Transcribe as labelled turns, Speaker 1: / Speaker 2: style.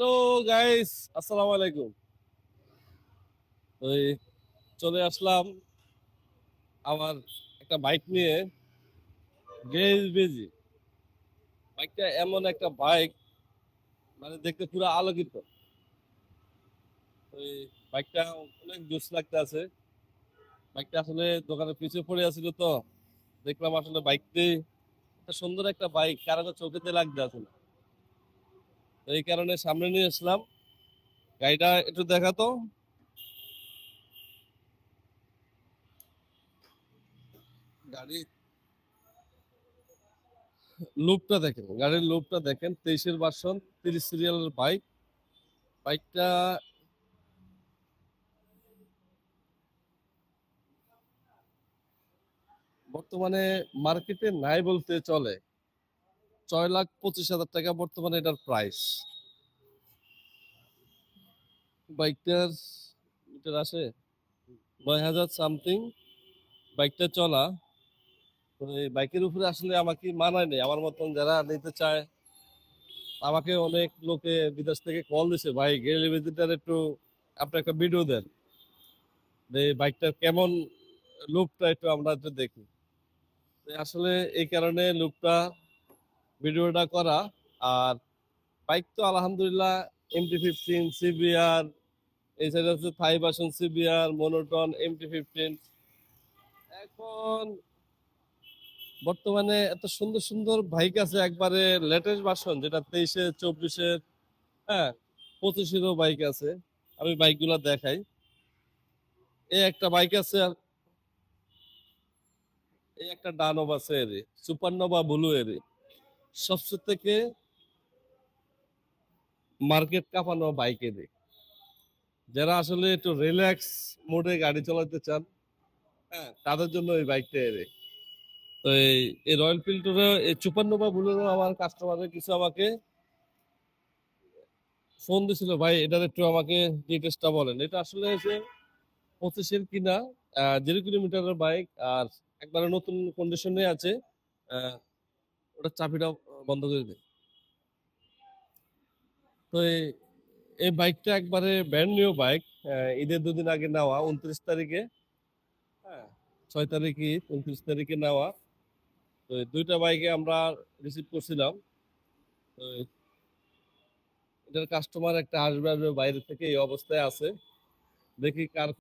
Speaker 1: Hello guys আসসালামু আলাইকুম ওই চলে আসলাম আমার একটা বাইক নিয়ে গ্যারেজ বেজি বাইকটা এমন একটা বাইক মানে দেখতে পুরো আলোকিত। ওই বাইকটা অনেক জোস লাগতে আছে বাইকটা আসলে দোকানের পিছিয়ে পড়ে আছিল তো। দেখলাম আসলে বাইকটি সুন্দর একটা বাইক কারও চোখেতে লাগতে আছে না। এই কারণে সামনে নিয়ে আসলাম। গাড়িটা একটু দেখাতো। গাড়ি লুপটা দেখেন গাড়ির লুপটা দেখেন তেইশের ভার্সন তিরিশ সিরিয়ালের বাইক বাইকটা বর্তমানে মার্কেটে নাই বলতে চলে। ছয় লাখ পঁচিশ হাজার টাকা বর্তমানে এটার প্রাইস বাইকটার, মিটার আসে নয় হাজার সামথিং বাইকটা চলা। তো এই বাইকের উপরে আসলে আমাকে মানায় নেই। আমার মতন যারা নিতে চায়, আমাকে অনেক লোকে বিদেশ থেকে কল দিছে, ভাই, গেলে ভিজিটার একটু আপনি একটা ভিডিও দেন। এই বাইকটার কেমন লুকটা একটু আমরা দেখি। আসলে এই কারণে লুকটা ভিডিওটা করা। আর বাইক তো আলহামদুলিল্লাহ এমটি ফিফটিন সিবিআর এই সাইডে হচ্ছে থাই বাসন সিবিআর মনোটন এমটি ফিফটিন এখন বর্তমানে এত সুন্দর সুন্দর বাইক আছে একবারে লেটেস্ট ভার্সন যেটা তেইশে চব্বিশের হ্যাঁ পঁচিশেরও বাইক আছে। আমি বাইকগুলো দেখাই। এই একটা বাইক আছে আর এই একটা ডানব আছে এর, সুপারনোভা ব্লু এর। সবচেয়ে থেকে মার্কেট কাঁপানো বাইক এর যারা আসলে একটু রিল্যাক্স মোডে গাড়ি চালাতে চান হ্যাঁ তাদের জন্য এই বাইকটা এরে তো এই রয়্যাল ফিল্ডারে এই চুপান্নোভা বুলেরো আমার কাস্টমারের কিছু আমাকে ফোন দিছিল, ভাই, এটার একটু আমাকে ডিটেলসটা বলেন। এটা আসলে হচ্ছে পঁচিশের কিনা জিরো কিলোমিটারের বাইক, আর একবারে নতুন কন্ডিশনে আছে ওটা চাবিটা বন্ধ করে দে। তো এই- বাইকটা একবারে ব্র্যান্ড নিউ বাইক ঈদের দুদিন আগে নেওয়া, উনত্রিশ তারিখে হ্যাঁ ছয় তারিখে উনত্রিশ তারিখে নেওয়া। তো দুইটা বাইকে আমরা রিসিভ করছিলাম। তো এটার কাস্টমার একটা আসবে আসবে বাইরে থেকে, এই অবস্থায় আছে। দেখি কার